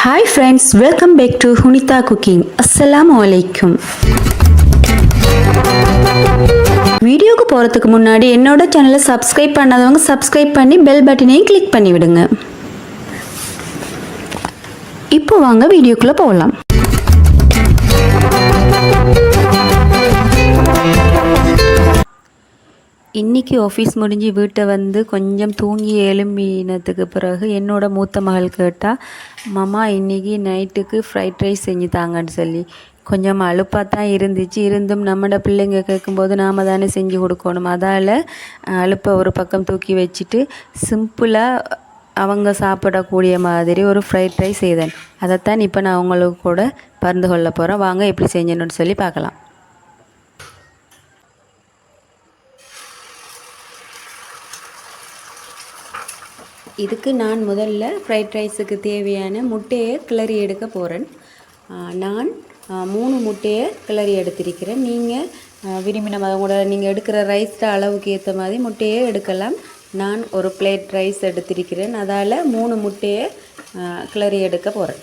Hi friends welcome back to Hunitha cooking அஸ்ஸலாம் வலைக்கும் வீடியோக்கு போகிறதுக்கு முன்னாடி என்னோட சேனலை சப்ஸ்கிரைப் பண்ணாதவங்க சப்ஸ்கிரைப் பண்ணி பெல் பட்டனையும் கிளிக் பண்ணிவிடுங்க. இப்போ வாங்க வீடியோக்குள்ளே போகலாம். இன்றைக்கி ஆஃபீஸ் முடிஞ்சு வீட்டை வந்து கொஞ்சம் தூங்கி எழும்பினதுக்கு பிறகு என்னோட மூத்த மகள் கேட்டால் மாமா இன்றைக்கி நைட்டுக்கு ஃப்ரைட் ரைஸ் செஞ்சு தாங்கன்னு சொல்லி. கொஞ்சம் அலுப்பாக தான் இருந்துச்சு. இருந்தும் நம்மட பிள்ளைங்க கேட்கும்போது நாம் தானே செஞ்சு கொடுக்கணும். அதால் அலுப்பை ஒரு பக்கம் தூக்கி வச்சுட்டு சிம்பிளாக அவங்க சாப்பிடக்கூடிய மாதிரி ஒரு ஃப்ரைட் ரைஸ் செய்தேன். அதைத்தான் இப்போ நான் அவங்களுக்கு கூட பகிர்ந்து கொள்ள போகிறேன் வாங்க எப்படி செஞ்சணும்னு சொல்லி பார்க்கலாம். இதுக்கு நான் முதல்ல ஃப்ரைட் ரைஸுக்கு தேவையான முட்டையை கிளறி எடுக்க போகிறேன் நான் மூணு முட்டையை கிளறி எடுத்திருக்கிறேன். நீங்கள் விரும்பின உங்களோட நீங்கள் எடுக்கிற ரைஸ் அளவுக்கு ஏற்ற மாதிரி முட்டையை எடுக்கலாம். நான் ஒரு பிளேட் ரைஸ் எடுத்திருக்கிறேன். அதால் மூணு முட்டையை கிளறி எடுக்க போகிறேன்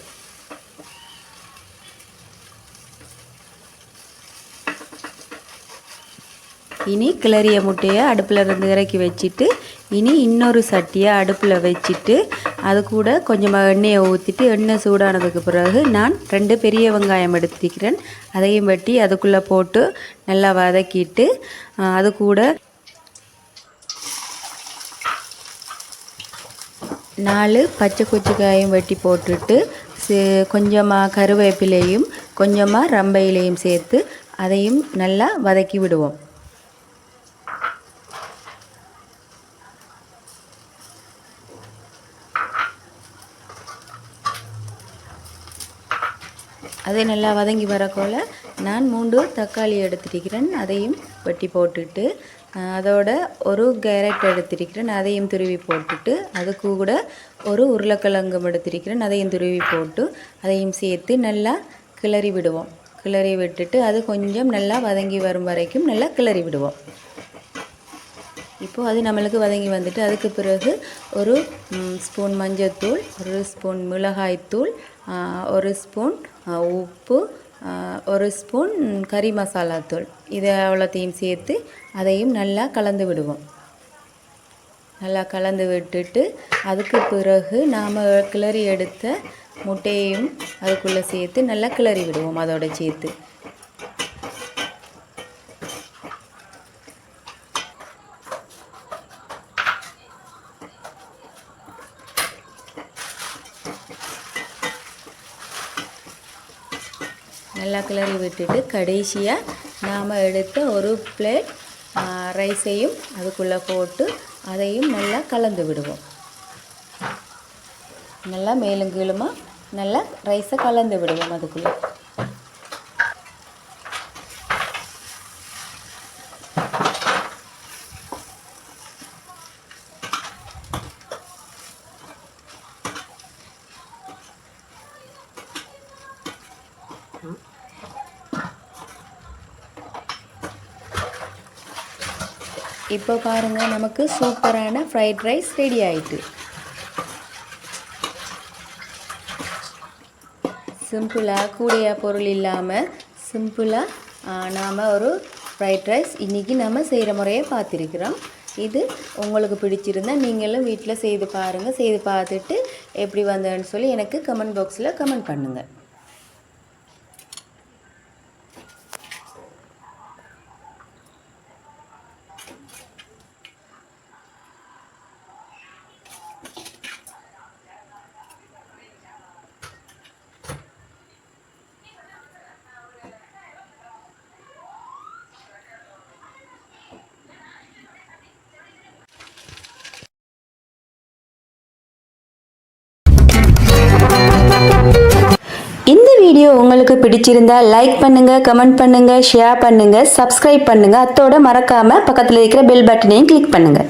இனி கிளறிய முட்டையை அடுப்பில் இருந்து இறக்கி வச்சுட்டு இனி இன்னொரு சட்டியை அடுப்பில் வச்சுட்டு அது கூட கொஞ்சமாக எண்ணெயை ஊற்றிட்டு எண்ணெய் சூடானதுக்கு பிறகு நான் ரெண்டு பெரிய வெங்காயம் எடுத்துக்கிறேன். அதையும் வெட்டி அதுக்குள்ளே போட்டு நல்லா வதக்கிட்டு அது கூட நாலு பச்சை குச்சிக்காயும் வெட்டி போட்டுட்டு சே- கொஞ்சமாக கருவேப்பிலையும் கொஞ்சமாக ரம்பையிலையும் சேர்த்து அதையும் நல்லா வதக்கி விடுவோம். அது நல்லா வதங்கி வரக்கோல நான் மூன்று தக்காளி எடுத்திருக்கிறேன். அதையும் வெட்டி போட்டுட்டு அதோட ஒரு கேரட் எடுத்திருக்கிறேன். அதையும் துருவி போட்டுட்டு அதுக்கு கூட ஒரு உருளைக்கிழங்கும் எடுத்திருக்கிறேன். அதையும் துருவி போட்டு அதையும் சேர்த்து நல்லா கிளறி விடுவோம். கிளறி விட்டுட்டு அது கொஞ்சம் நல்லா வதங்கி வரும் வரைக்கும் நல்லா கிளறி விடுவோம். இப்போது அது நம்மளுக்கு வதங்கி வந்துட்டு அதுக்கு பிறகு ஒரு ஸ்பூன் மஞ்சத்தூள் ஒரு ஸ்பூன் மிளகாய்த்தூள் ஒரு ஸ்பூன் உப்பு ஒரு ஸ்பூன் கறி மசாலா தூள். இதை அவ்வளோத்தையும் சேர்த்து அதையும் நல்லா கலந்து விடுவோம். நல்லா கலந்து விட்டுட்டு அதுக்கு பிறகு நாம் கிளறி எடுத்த முட்டையையும் அதுக்குள்ளே சேர்த்து நல்லா கிளறி விடுவோம். அதோட சேர்த்து நல்லா கிளறி விட்டுட்டு கடைசியாக நாம் எடுத்த ஒரு பிளேட் ரைஸையும் அதுக்குள்ளே போட்டு அதையும் நல்லா கலந்து விடுவோம். நல்லா மேலும் கீழுமாக நல்லா ரைஸை கலந்து விடுவோம் அதுக்குள்ளே. இப்போ பாருங்கள் நமக்கு சூப்பரான ஃப்ரைட் ரைஸ் ரெடி ஆயிட்டு. சிம்பிளாக கூடைய பொருள் இல்லாமல் சிம்பிளாக நாம் ஒரு ஃப்ரைட் ரைஸ் இன்றைக்கி நம்ம செய்கிற முறையை பார்த்துருக்குறோம். இது உங்களுக்கு பிடிச்சிருந்தா நீங்களும் வீட்டில் செய்து பாருங்கள் செய்து பார்த்துட்டு எப்படி வந்ததுன்னு சொல்லி எனக்கு கமெண்ட் பாக்ஸில் கமெண்ட் பண்ணுங்கள் வீடியோ உங்களுக்கு பிடிச்சிருந்தா லைக் பண்ணுங்க கமெண்ட் பண்ணுங்க ஷேர் பண்ணுங்க சப்ஸ்கிரைப் பண்ணுங்க. அத்தோட மறக்காம பக்கத்தில் இருக்கிற பெல் பட்டனையும் கிளிக் பண்ணுங்க.